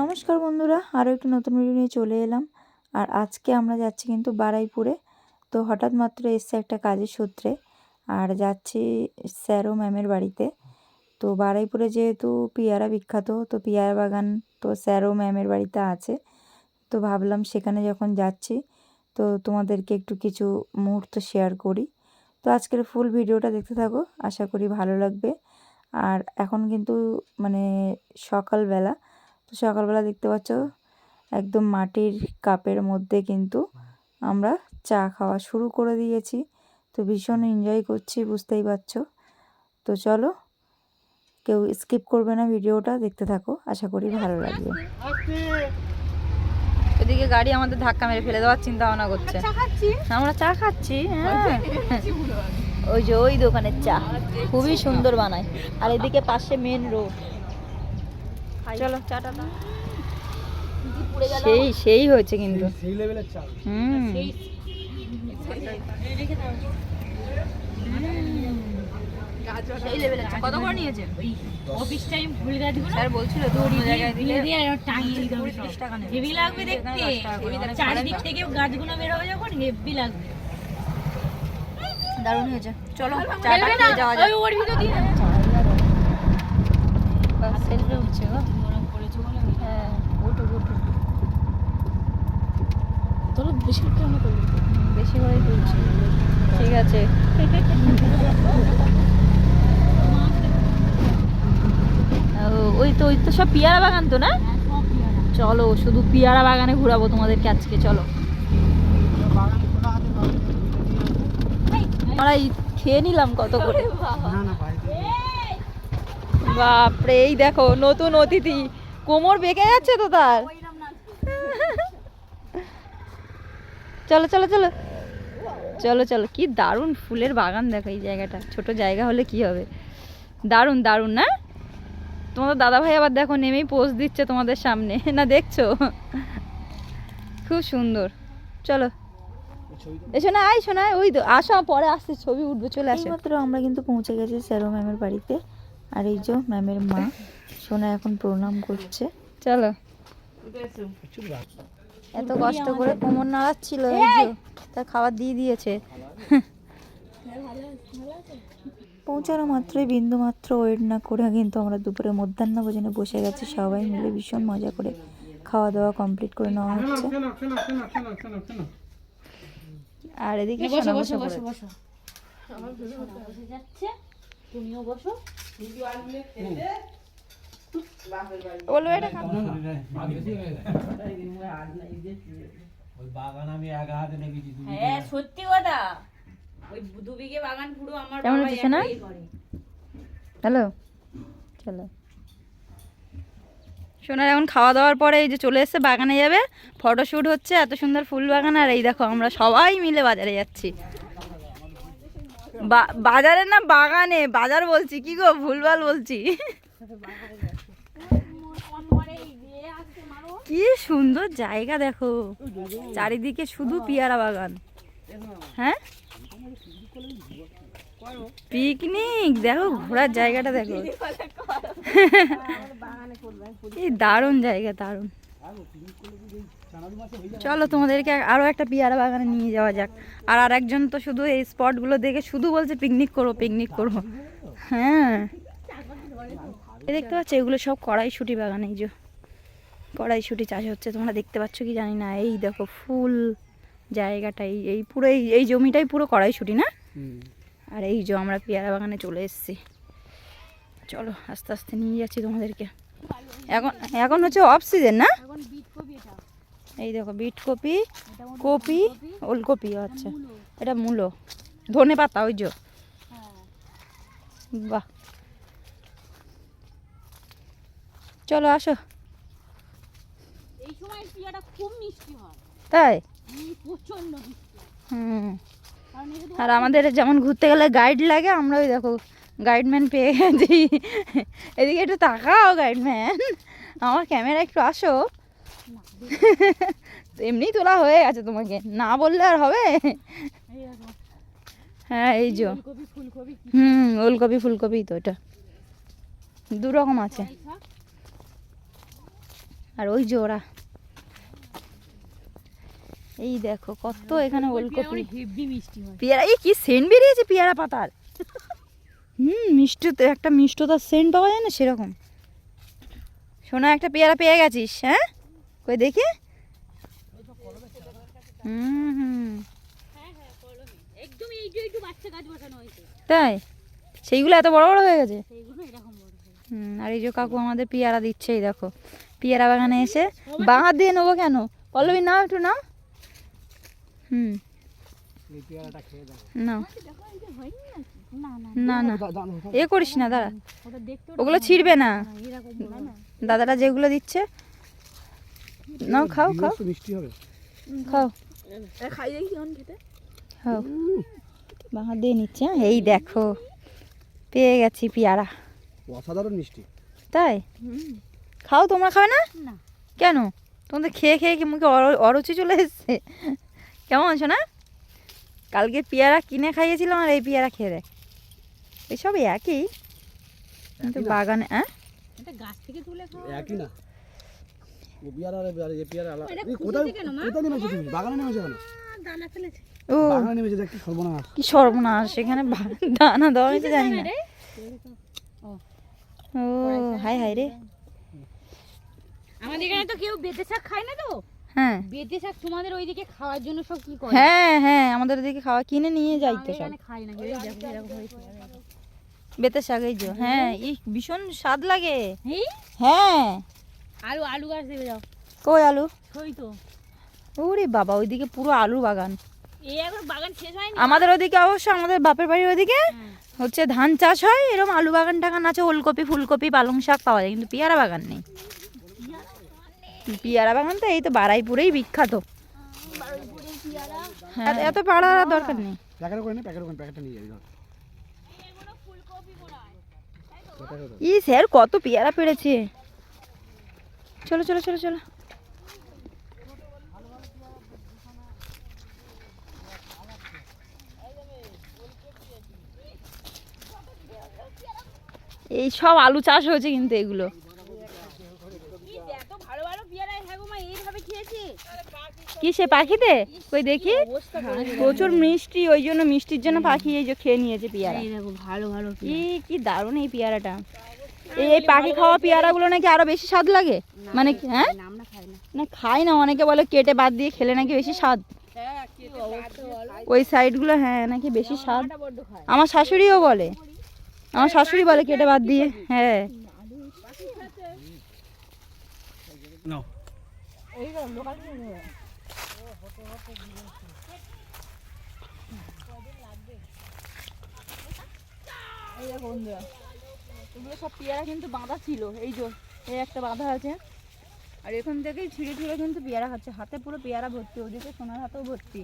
নমস্কার বন্ধুরা, আরও একটি নতুন ভিডিও নিয়ে চলে এলাম। আর আজকে আমরা যাচ্ছি কিন্তু বারাইপুরে। তো হঠাৎ মাত্র এসছে একটা কাজের সূত্রে। আর যাচ্ছি স্যার ও ম্যামের বাড়িতে। তো বারাইপুরে যেহেতু পিয়ারা বিখ্যাত, তো পিয়ারা বাগান তো স্যার ও ম্যামের বাড়িতে আছে। তো ভাবলাম সেখানে যখন যাচ্ছি, তো তোমাদেরকে একটু কিছু মুহূর্ত শেয়ার করি। তো আজকের ফুল ভিডিওটা দেখতে থাকো। আশা করি ভালো লাগবে। আর এখন কিন্তু মানে সকালবেলা তো সকালবেলা দেখতে পাচ্ছ একদম মাটির কাপের মধ্যে কিন্তু আমরা চা খাওয়া শুরু করে দিয়েছি। তো ভীষণ এনজয় করছি বুঝতেই পারছ। তো চলো কেউ স্কিপ করবে না ভিডিওটা দেখতে থাকো আশা করি ভালো লাগবে। এদিকে গাড়ি আমাদের ধাক্কা মেরে ফেলে দেওয়ার চিন্তা ভাবনা করছে আমরা চা খাচ্ছি হ্যাঁ। ওই যে ওই দোকানের চা। খুবই সুন্দর বানায়। আর এদিকে পাশে মেন রোড চলো। চাটা দাও। সেই সেই হয়েছে কিন্তু। সেই লেভেলের চাল হুম। সেই লেভেলের চা। কত করে নিয়েছে? অফিস টাইম ফুল গাছগুলো স্যার বলছিল তো অন্য জায়গায় দিলে দিয়ে দিয়ে টাঙিয়ে দিতে হবে কুড়ি তিরিশ টাকা নেবে। হেভি লাগবে দেখতে এখানে দশ টাকা করে। চারিদিক থেকে গাছগুলো বের হবে যখন হেভি লাগবে। দারুণ হয়েছে। চলো চাটা খেয়ে যাওয়া যাক। ওর ভিতর দিয়ে সেলফি উঠছে গো। হ্যাঁ তোর বেশি তুলছি। ঠিক আছে। ও, ওই তো ওই তো সব পিয়ারা বাগান তো না? চলো শুধু পিয়ারা বাগানে ঘুরাবো তোমাদেরকে আজকে চলো। আমরা এই খেয়ে নিলাম কত করে না না বাড়িতে বাপরে এই দেখো নতুন অতিথি। কোমর বেঁকে যাচ্ছে তো তার। চলো চলো চলো। চলো চলো। কি দারুণ ফুলের বাগান দেখো এই জায়গাটা। ছোট জায়গা হলে কি হবে? দারুণ দারুণ না? তোমাদের দাদা ভাই আবার দেখো নেমেই পোজ দিচ্ছে তোমাদের সামনে। না দেখছ? খুব সুন্দর। চলো। এসো না আই শোনা ওই তো আসো পরে আসছে ছবি উঠবে চলে আসে। মাত্র আমরা কিন্তু পৌঁছে গেছি স্যারো ম্যামের বাড়িতে। আর এই যে ম্যামের মা সোনা এখন প্রণাম করছে। চলো। এত কষ্ট করে কোমর নাড়াচ্ছিল এই যে তা খাবার দিয়ে দিয়েছে। পৌঁছানো মাত্রই বিন্দু মাত্র ওয়েট না করে কিন্তু আমরা দুপুরে মধ্যাহ্ন ভোজনে বসে গেছি। সবাই মিলে ভীষণ মজা করে খাওয়া দাওয়া কমপ্লিট করে নেওয়া হচ্ছে শোনো শোনো শোনো শোনো শোনো শোনো আর এদিকে সোনা বসে পড়েছে। বসে। যাচ্ছে। তুমিও বসো। বলব এটা হ্যাঁ সত্যি কথা। ওই দু বিঘে বাগান পুরো আমার কেমন। হ্যালো? চলো। সোনার, এখন খাওয়া দাওয়ার পরে এই যে চলে এসছে, বাগানে যাবে। ফটোশ্যুট হচ্ছে, এত সুন্দর ফুল বাগান। আর এই দেখো, আমরা সবাই মিলে বাজারে যাচ্ছি। বাজারে না বাগানে, বাজার বলছি, কি গো, ভুলভাল বলছি। কি সুন্দর জায়গা দেখো। চারিদিকে শুধু পিয়ারা বাগান। হ্যাঁ? পিকনিক? দেখো, ঘোরার জায়গাটা দেখো। এই দারুণ জায়গা, দারুণ। চলো, তোমাদেরকে আরও একটা পিয়ারা বাগানে নিয়ে যাওয়া যাক। আর আর একজন তো শুধু এই স্পটগুলো দেখে শুধু বলছে, পিকনিক করো পিকনিক করো। হ্যাঁ। দেখতে পাচ্ছ, এগুলো সব কড়াইশুটি বাগান, এই যে। কড়াইশুটি চাষ হচ্ছে, তোমরা দেখতে পাচ্ছ কি জানি না। এই দেখো, ফুল জায়গাটা, এই পুরো, এই এই জমিটাই পুরো কড়াইশুটি, না? আর এই যে আমরা পেয়ারা বাগানে চলে এসেছি। চলো আস্তে আস্তে নিয়ে যাচ্ছি তোমাদেরকে। এখন এখন হচ্ছে অফ সিজন না? এই দেখো বিট কপি কপি ওলকপি আচ্ছা। এটা মূলো। ধনে পাতা ওই যে। বাহ। চলো আসো। এই সময় খুব মিষ্টি হয়। তাই? হুম, আর আমাদের যেমন ঘুরতে গেলে গাইড লাগে আমরা ওই দেখো গাইডম্যান পেয়ে গেছি। এদিকে একটু তাকাও গাইডম্যান আমার ক্যামেরা একটু আসো। এমনি তোলা হয়ে গেছে তোমাকে, না বললে আর হবে? হ্যাঁ এই যে। হুম, ওলকপি ফুলকপি তো এটা। দু রকম আছে। আর ওই যে ওরা। এই দেখো কত এখানে ওলকপি। পেয়ারা এই কি সেন্ট বেরিয়েছে পেয়ারা পাতার? হুম মিষ্টি তো একটা মিষ্টতার সেন্ট পাওয়া যায় না সেরকম। সোনা একটা পেয়ারা পেয়ে গেছিস হ্যাঁ? কই দেখি। হুম হুম। হ্যাঁ হ্যাঁ তাই? সেইগুলো এত বড় বড় হয়ে গেছে। হুম আর এই যে কাকু আমাদের পেয়ারা দিচ্ছে এই দেখো। পেয়ারা বাগানে এসে বাঁ হাত দিয়ে নেব কেন? পল্লবী নাও একটু নাও। হুম। না না না। না এ করিস না দেখতে ওগুলো ছিঁড়বে না। না দাদারা যেগুলো দিচ্ছে নাও খাও খাও। মিষ্টি হবে। খাও। খাই দেখি কেমন খেতে। খাও। বাঁ দিয়ে নিচ্ছে হ্যাঁ? এই দেখো। পেয়ে গেছি পেয়ারা। অসাধারণ মিষ্টি। তাই? খাও তোমরা খাবে না? না। কেন? তোমাদের খেয়ে খেয়ে কি মুখে অর- অরুচি চলে এসছে? কেমন আছো না? কালকে পেয়ারা কিনে খাইয়েছিলাম আর এই পেয়ারা খেয়ে দেখ। এসব একই কিন্তু বাগানে হ্যাঁ গাছ থেকে তুলে একই না। কি সর্বনাশ। সেখানে দানা দেওয়া হয়েছে জানি না। রে? ও। হাই হাই রে। আমাদের এখানে তো কেউ বেতে শাক খায় না তো। হ্যাঁ। বেতে শাক তোমাদের ওইদিকে খাওয়ার জন্য সব কি করে? হ্যাঁ হ্যাঁ আমাদের দিকে খাওয়া কিনে নিয়ে যাই তো সব। খাই না বেতের শাক এই যে হ্যাঁ এই ভীষণ স্বাদ লাগে। হ্যাঁ। আলু আলু গাছ দেবে যাও। কই আলু? ছই তো। ওরে বাবা ওইদিকে পুরো আলু বাগান। এই এখন বাগান শেষ হয়নি? আমাদের ওদিকে অবশ্য আমাদের বাপের বাড়ির ওদিকে হ্যাঁ। হচ্ছে ধান চাষ হয় এরকম আলু বাগান টাগান আছে ওলকপি ফুলকপি পালং শাক পাওয়া যায় কিন্তু পেয়ারা বাগান নেই। পেয়ারা বাগান তো এই তো বারাইপুরেই বিখ্যাত। হ্যাঁ। এত পাড়ার আর দরকার নেই। ই স্যার কত পেয়ারা পেড়েছে। চলো চলো চলো চলো। এই সব আলু চাষ হয়েছে কিন্তু এগুলো এত ভালো ভালো পেয়ারা হ্যাঁ গো মা এইভাবে খেয়েছি কি সে পাখিতে ওই দেখি? প্রচুর মিষ্টি ওই জন্য মিষ্টির জন্য পাখি এই যে খেয়ে নিয়েছে পেয়ারা। দেখো ভালো ভালো কি কি দারুণ এই পেয়ারাটা। এই এই পাখি খাওয়া পেয়ারাগুলো নাকি আরও বেশি স্বাদ লাগে? মানে হ্যাঁ? না আমরা খাই না। না খাই না অনেকে বলে কেটে বাদ দিয়ে খেলে নাকি বেশি স্বাদ। ওই সাইডগুলো হ্যাঁ নাকি বেশি স্বাদ। আমার শাশুড়িও বলে। আমার শাশুড়ি বলে কেটে বাদ দিয়ে হ্যাঁ। বন্ধুরা, এগুলো সব পেয়ারা কিন্তু বাঁধা ছিল, এই যে, এই একটা বাঁধা আছে। আর এখান থেকেই ছিঁড়ে ছিঁড়ে কিন্তু পেয়ারা খাচ্ছে, হাতে পুরো পেয়ারা ভর্তি, ওদিকে সোনার হাতেও ভর্তি।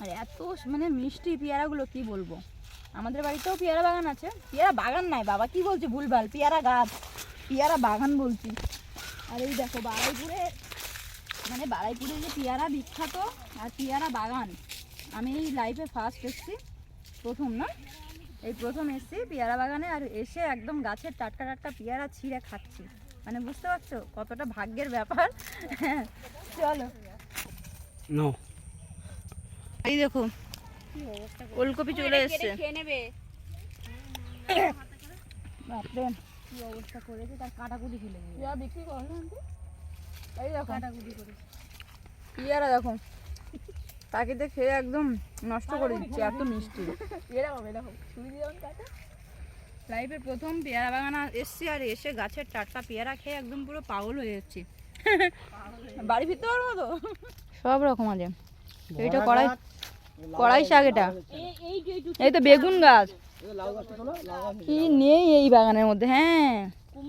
আর এত মানে মিষ্টি পেয়ারাগুলো, কি বলব? আমাদের বাড়িতেও পেয়ারা বাগান আছে, পেয়ারা বাগান নাই, বাবা, কি বলছে ভুলভাল? পেয়ারা গাছ, পেয়ারা বাগান বলছি। আর এই দেখো, বারাইপুরে মানে বারাইপুরে যে পেয়ারা বিখ্যাত আর পেয়ারা বাগান আমি এই লাইফে ফার্স্ট এসছি প্রথম না? এই প্রথম এসেছি পেয়ারা বাগানে আর এসে একদম গাছের টাটকা টাটকা পেয়ারা ছিঁড়ে খাচ্ছি। মানে বুঝতে পারছ কতটা ভাগ্যের ব্যাপার? চলো। এই দেখো ওলকপি চলে এসছে। বাপরে। কি অবস্থা করেছে? তার কাটাকুটি ফেলে বিক্রি করো না আন্টি? এই দেখো। পেয়ারা দেখো। পাখিতে খেয়ে একদম নষ্ট করে দিচ্ছে এত মিষ্টি। লাইফে প্রথম পেয়ারা বাগান এসছি আর এসে গাছের টাটকা পেয়ারা খেয়ে একদম পুরো পাগল হয়ে যাচ্ছি। বাড়ি ফিরতে পারব তো সব রকম আছে। এইটা কড়াই কড়াই শাক এটা। এই তো বেগুন গাছ। কি নেই এই বাগানের মধ্যে হ্যাঁ।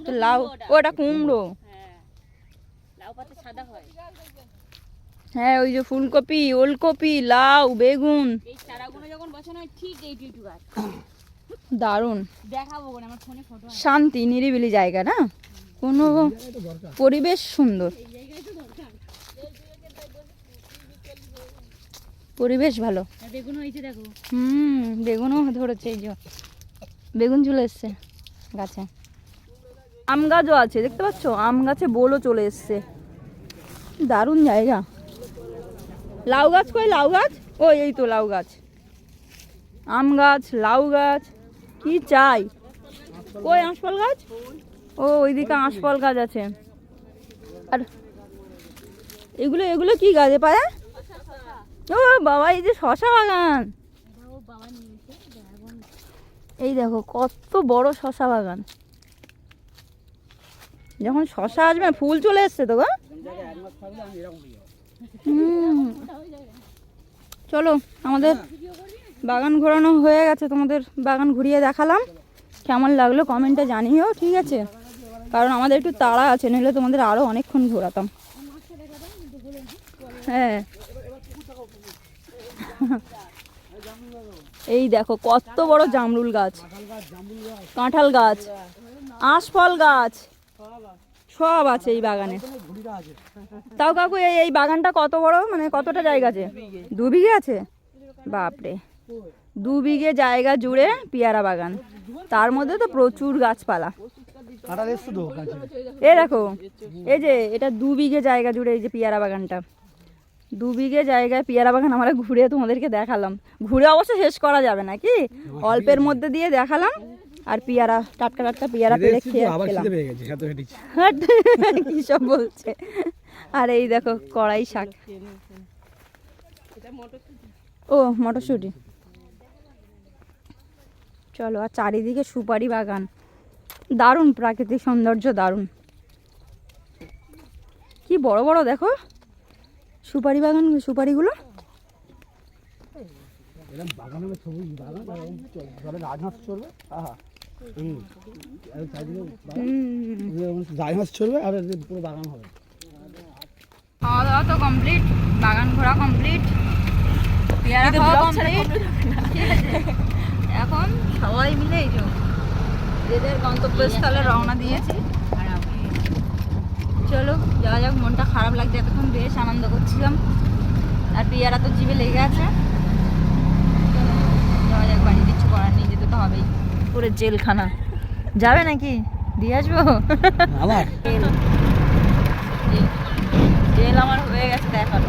তো লাউ কুমড়ো ওটা। কুমড়ো। লাউ পাতা সাদা হয়। হ্যাঁ ওই যে ফুলকপি ওলকপি লাউ বেগুন। এই চারাগুলো যখন বসানো হয় ঠিক এই টুইটু গাছ দারুণ। দেখাবো আমার ফোনে ফটো শান্তি নিরিবিলি জায়গা না? কোনো পরিবেশ সুন্দর। পরিবেশ ভালো। বেগুন হয়েছে দেখো। হুম বেগুনও ধরেছে এই যে। বেগুন চলে এসছে গাছে। আম গাছও আছে দেখতে পাচ্ছ? আম গাছে বোলও চলে এসছে। দারুণ জায়গা। লাউ গাছ কই? লাউ গাছ? ও এই তো লাউ গাছ। আম গাছ, লাউ গাছ, কি চাই? কই আঁশফল গাছ? ও, ওইদিকে আঁশফল গাছ আছে। আর এগুলো এগুলো কি গাছে পায়া ও বাবা, এই যে শশা বাগান। এই দেখো, কত বড় শশা বাগান। যখন শশা আসবে, ফুল চলে এসছে তো গো? চলো, আমাদের বাগান ঘোরানো হয়ে গেছে, তোমাদের বাগান ঘুরিয়ে দেখালাম। কেমন লাগল কমেন্টে জানিও, ঠিক আছে? কারণ আমাদের একটু তাড়া আছে, নইলে তোমাদের আরও অনেকক্ষণ ঘোরাতাম। হ্যাঁ। এই দেখো, কত বড় জামরুল গাছ। কাঁঠাল গাছ। আঁশফল গাছ। সব আছে এই বাগানে। তাও কাকু, এই বাগানটা কত বড়? মানে কতটা জায়গা আছে? দু বিঘে আছে? বাপরে। দু বিঘে জায়গা জুড়ে পেয়ারা বাগান। তার মধ্যে তো প্রচুর গাছপালা। এ দেখো, এই যে এটা দু বিঘে জায়গা জুড়ে এই যে পেয়ারা বাগানটা। দু বিঘে জায়গায় পেয়ারা বাগান আমরা ঘুরে তোমাদেরকে দেখালাম। ঘুরে অবশ্য শেষ করা যাবে না, কি? অল্পের মধ্যে দিয়ে দেখালাম। আর পেয়ারা টাটকা টাটকা পেয়ারা পেরে খেয়ে কি সব বলছে। আর এই দেখো কড়াই শাক। ও মটরশুঁটি। চলো আর চারিদিকে সুপারি বাগান। দারুণ প্রাকৃতিক সৌন্দর্য দারুণ। কি বড় বড় দেখো। সুপারি বাগান সুপারিগুলো। বাগানে সবুজ বাগান চলবে? আহা। আর পুরো বাগান হবে খাওয়া দাওয়া তো কমপ্লিট বাগান ঘোরা কমপ্লিট পেয়ারা খাওয়া কমপ্লিট এখন সবাই মিলে এই যে যেদের গন্তব্যস্থলে রওনা দিয়েছি। চলো যাওয়া যাক মনটা খারাপ লাগছে এতক্ষণ বেশ আনন্দ করছিলাম। আর পেয়ারা তো জিভে লেগে আছে। যাওয়া যাক বাড়ি কিছু করার নেই যেতে তো হবেই। পুরো জেলখানা। যাবে নাকি? দিয়ে আসব? আবার? জেল। আমার হয়ে গেছে দেখাল